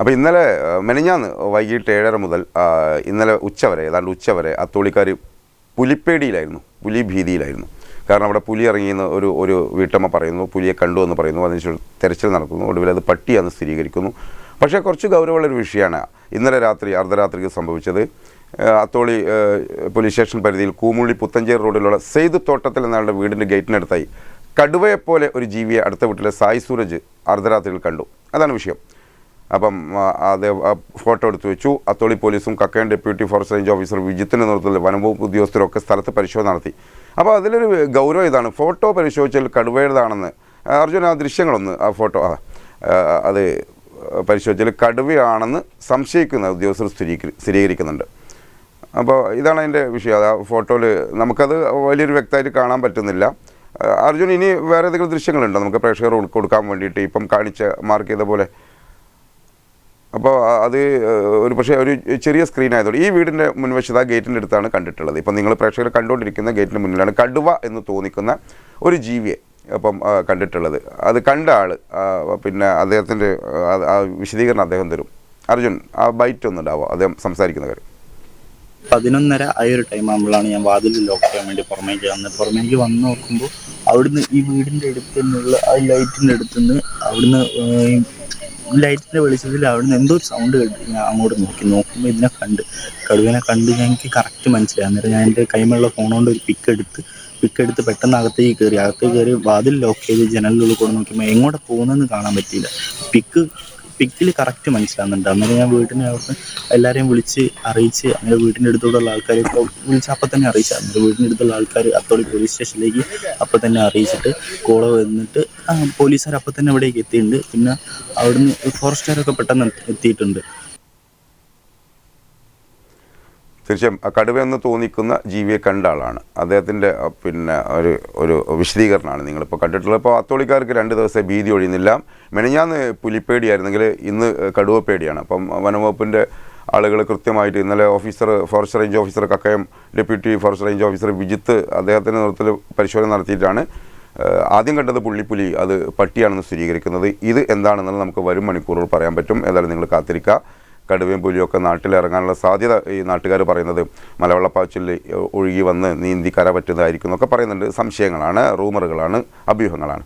അപ്പോൾ ഇന്നലെ മെനിഞ്ഞാന്ന് വൈകിട്ട് ഏഴര മുതൽ ഇന്നലെ ഉച്ചവരെ ഏതാണ്ട് ഉച്ചവരെ അത്തോളിക്കാർ പുലിപ്പേടിയിലായിരുന്നു പുലി ഭീതിയിലായിരുന്നു കാരണം അവിടെ പുലി ഇറങ്ങിയെന്ന് ഒരു ഒരു വീട്ടമ്മ പറയുന്നു പുലിയെ കണ്ടു എന്ന് പറയുന്നു അതിനുശേഷം തെരച്ചിൽ നടക്കുന്നു ഒടുവിൽ അത് പട്ടിയാണെന്ന് സ്ഥിരീകരിക്കുന്നു. പക്ഷേ കുറച്ച് ഗൗരവമുള്ളൊരു വിഷയമാണ് ഇന്നലെ രാത്രി അർദ്ധരാത്രിക്ക് സംഭവിച്ചത്. അത്തോളി പോലീസ് സ്റ്റേഷൻ പരിധിയിൽ കൂമുള്ളി പുത്തഞ്ചേർ റോഡിലുള്ള സെയ്ത് തോട്ടത്തിൽ എന്നയാളുടെ വീടിന്റെ ഗേറ്റിനടുത്തായി കടുവയെപ്പോലെ ഒരു ജീവിയെ അടുത്ത വീട്ടിലെ സായി സൂരജ് അർദ്ധരാത്രിയിൽ കണ്ടു. അതാണ് വിഷയം. അപ്പം അതേ ഫോട്ടോ എടുത്തു വെച്ചു. അത്തോളി പോലീസും Kakkayam deputy forest range officer വിജിത്തിന്റെ നേതൃത്വത്തിൽ വനംവകുപ്പ് ഉദ്യോഗസ്ഥരൊക്കെ സ്ഥലത്ത് പരിശോധന നടത്തി. അപ്പോൾ അതിലൊരു ഗൗരവം ഇതാണ്. ഫോട്ടോ പരിശോധിച്ചാൽ കടുവയുടേതാണെന്ന്. അർജുന ആ ദൃശ്യങ്ങളൊന്ന് ആ ഫോട്ടോ അത് പരിശോധിച്ചാൽ കടുവയാണെന്ന് സംശയിക്കുന്ന ഉദ്യോഗസ്ഥർ സ്ഥിരീകരി സ്ഥിരീകരിക്കുന്നുണ്ട്. അപ്പോൾ ഇതാണ് അതിന്റെ വിഷയം. അത് ആ ഫോട്ടോയിൽ നമുക്കത് വലിയൊരു വ്യക്തമായിട്ട് കാണാൻ പറ്റുന്നില്ല. അർജുൻ ഇനി വേറെ ഏതെങ്കിലും ദൃശ്യങ്ങളുണ്ടോ? നമുക്ക് പ്രേക്ഷകർ കൊടുക്കാൻ വേണ്ടിയിട്ട് ഇപ്പം കാണിച്ച മാർക്ക് ചെയ്ത പോലെ അപ്പോൾ അത് ഒരു പക്ഷേ ഒരു ചെറിയ സ്ക്രീൻ ആയതുകൊണ്ട് ഈ വീടിന്റെ മുൻവശത്ത് ആ ഗേറ്റിന്റെ അടുത്താണ് കണ്ടിട്ടുള്ളത്. ഇപ്പം നിങ്ങൾ പ്രേക്ഷകർ കണ്ടുകൊണ്ടിരിക്കുന്ന ഗേറ്റിന്റെ മുന്നിലാണ് കടുവ എന്ന് തോന്നിക്കുന്ന ഒരു ജീവിയെ അപ്പം കണ്ടിട്ടുള്ളത്. അത് കണ്ട ആൾ പിന്നെ അദ്ദേഹത്തിന്റെ ആ, വിശദീകരണം അദ്ദേഹം തരും. അർജുൻ ആ ബൈറ്റ് ഒന്ന് ഉണ്ടാവുക അദ്ദേഹം സംസാരിക്കുന്ന കാര്യം. പതിനൊന്നര ആ ഒരു ടൈം ആകുമ്പോഴാണ് ഞാൻ വാതിൽ ലോക്ക് ചെയ്യാൻ വേണ്ടി പുറമേക്ക് വന്നത്. പുറമേക്ക് വന്ന് നോക്കുമ്പോൾ അവിടുന്ന് ഈ വീടിന്റെ അടുത്ത് നിന്നുള്ള ആ ലൈറ്റിന്റെ അടുത്ത് നിന്ന് അവിടുന്ന് ലൈറ്റിന്റെ വെളിച്ചത്തിൽ അവിടുന്ന് എന്തോ ഒരു സൗണ്ട് കേട്ടു ഞാൻ അങ്ങോട്ട് നോക്കി. നോക്കുമ്പോൾ ഇതിനെ കണ്ട്. കടുവിനെ കണ്ട് ഞാൻ എനിക്ക് കറക്റ്റ് മനസ്സിലായി. അന്നേരം ഞാൻ എന്റെ കൈമുള്ള ഫോൺ കൊണ്ട് ഒരു പിക്ക് എടുത്ത് പിക്ക് എടുത്ത് പെട്ടെന്ന് അകത്തേക്ക് കയറി അകത്തേക്ക് കയറി വാതിൽ ലോക്ക് ചെയ്ത് ജനലിനുള്ളിൽ കൂടെ നോക്കിയപ്പോൾ എങ്ങോട്ട് പോകുന്നതെന്ന് കാണാൻ പറ്റിയില്ല. പിക്ക് പിക്കിൽ കറക്റ്റ് മനസ്സിലാകുന്നുണ്ട് അന്നേരം ഞാൻ വീട്ടിനെ അവിടുന്ന് എല്ലാവരെയും വിളിച്ച് അറിയിച്ച് അങ്ങനെ വീടിന്റെ അടുത്തോടുള്ള ആൾക്കാരെ ഇപ്പോൾ വിളിച്ച് അപ്പം തന്നെ അറിയിച്ചു അന്നേരം വീടിന്റെ അടുത്തുള്ള ആൾക്കാർ അത്തോളി പോലീസ് സ്റ്റേഷനിലേക്ക് അപ്പം തന്നെ അറിയിച്ചിട്ട് കോള വന്നിട്ട് പോലീസുകാർ അപ്പം തന്നെ ഇവിടേക്ക് എത്തിയിട്ടുണ്ട്. പിന്നെ അവിടുന്ന് ഫോറസ്റ്റുകാരൊക്കെ പെട്ടെന്ന് എത്തിയിട്ടുണ്ട്. തീർച്ചയായും കടുവയെന്ന് തോന്നിക്കുന്ന ജീവിയെ കണ്ട ആളാണ്. അദ്ദേഹത്തിന്റെ പിന്നെ ഒരു ഒരു വിശദീകരണമാണ് നിങ്ങളിപ്പോൾ കണ്ടിട്ടുള്ളത്. അപ്പോൾ അത്തോളിക്കാർക്ക് രണ്ട് ദിവസത്തെ ഭീതി ഒഴിയുന്നില്ല. മെനഞ്ഞാന്ന് പുലിപ്പേടിയായിരുന്നെങ്കിൽ ഇന്ന് കടുവ പേടിയാണ് അപ്പം വനംവകുപ്പിന്റെ ആളുകൾ കൃത്യമായിട്ട് ഇന്നലെ officer forest range officer Kakkayam deputy forest range officer Vijith അദ്ദേഹത്തിന്റെ നേതൃത്വത്തിൽ പരിശോധന നടത്തിയിട്ടാണ് ആദ്യം കണ്ടത് പുള്ളിപ്പുലി അത് പട്ടിയാണെന്ന് സ്ഥിരീകരിക്കുന്നത്. ഇത് എന്താണെന്നുള്ളത് നമുക്ക് വരും മണിക്കൂറുകൾ പറയാൻ പറ്റും. ഏതായാലും നിങ്ങൾ കാത്തിരിക്കുക. കടുവയും പുലിയും ഒക്കെ നാട്ടിൽ ഇറങ്ങാനുള്ള സാധ്യത ഈ നാട്ടുകാർ പറയുന്നത്. മലവെള്ളപ്പാച്ചിൽ ഒഴുകി വന്ന് നീന്തി കര പറ്റുന്നതായിരിക്കും എന്നൊക്കെ പറയുന്നുണ്ട്. സംശയങ്ങളാണ് റൂമറുകളാണ് അഭ്യൂഹങ്ങളാണ്.